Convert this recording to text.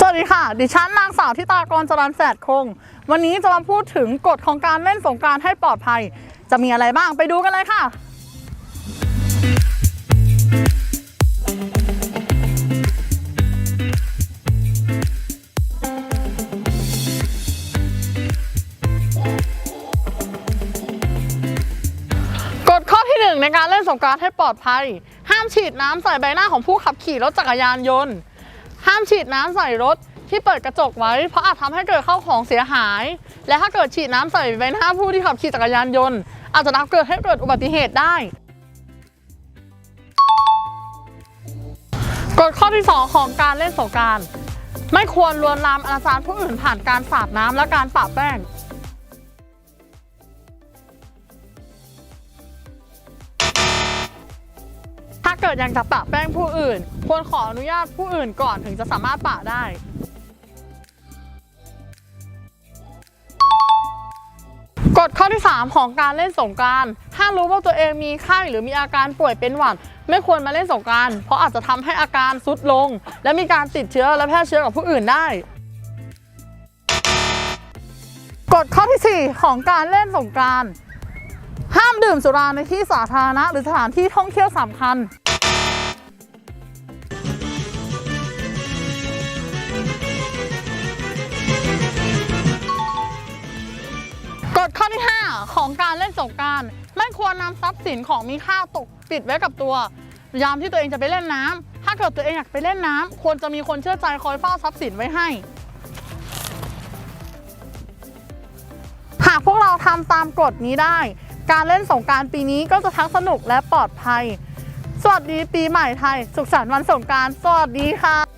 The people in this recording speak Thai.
สวัสดีค่ะ ดิฉันนางสาวทิตากรจรันแสดคง วันนี้จะมาพูดถึงกฎของการเล่นสงการให้ปลอดภัย จะมีอะไรบ้างไปดูกันเลยค่ะ กฎข้อที่หนึ่งในการเล่นสงการให้ปลอดภัย ห้ามฉีดน้ำใส่ใบหน้าของผู้ขับขี่รถจักรยานยนต์ ห้ามฉีดน้ำใส่รถที่เปิดกระจกไว้ เพราะอาจทำให้เกิดเข้าของเสียหาย และถ้าเกิดฉีดน้ำใส่ใบหน้าผู้ที่ขับขี่จักรยานยนต์ อาจจะทำเกิดให้เกิดอุบัติเหตุได้กฎข้อที่ 2 ของการเล่นสงการ ไม่ควรลวนลามอาจารผู้อื่นผ่านการสาดน้ำและการปะแป้ง กิดยังจะปะแป้งผู้อื่น ควรขออนุญาตผู้อื่นก่อนถึงจะสามารถปะได้ กฎข้อที่ 3 ของการเล่นสงการถ้ารู้ว่าตัวเองมีไข้หรือมีอาการป่วยเป็นหวัด ไม่ควรมาเล่นสงการเพราะอาจจะทำให้อาการทรุดลง และมีการติดเชื้อและแพร่เชื้อกับผู้อื่นได้กฎข้อที่ 4 ของการเล่นสงการ ห้ามดื่มสุราในที่สาธารณะหรือสถานที่ท่องเที่ยวสำคัญ ที่ 5 ของการเล่นสงการไม่ควรนำทรัพย์สินของมีค่าตกปิดไว้กับตัว ยามที่ตัวเองจะไปเล่นน้ำถ้าเกิดตัวเองอยากไปเล่นน้ำควรจะมีคนเชื่อใจคอยเฝ้าทรัพย์สินไว้ให้ หากพวกเราทำตามกฎนี้ได้ การเล่นสงการปีนี้ก็จะทั้งสนุกและปลอดภัย สวัสดีปีใหม่ไทย สุขสันต์วันสงการสวัสดีค่ะ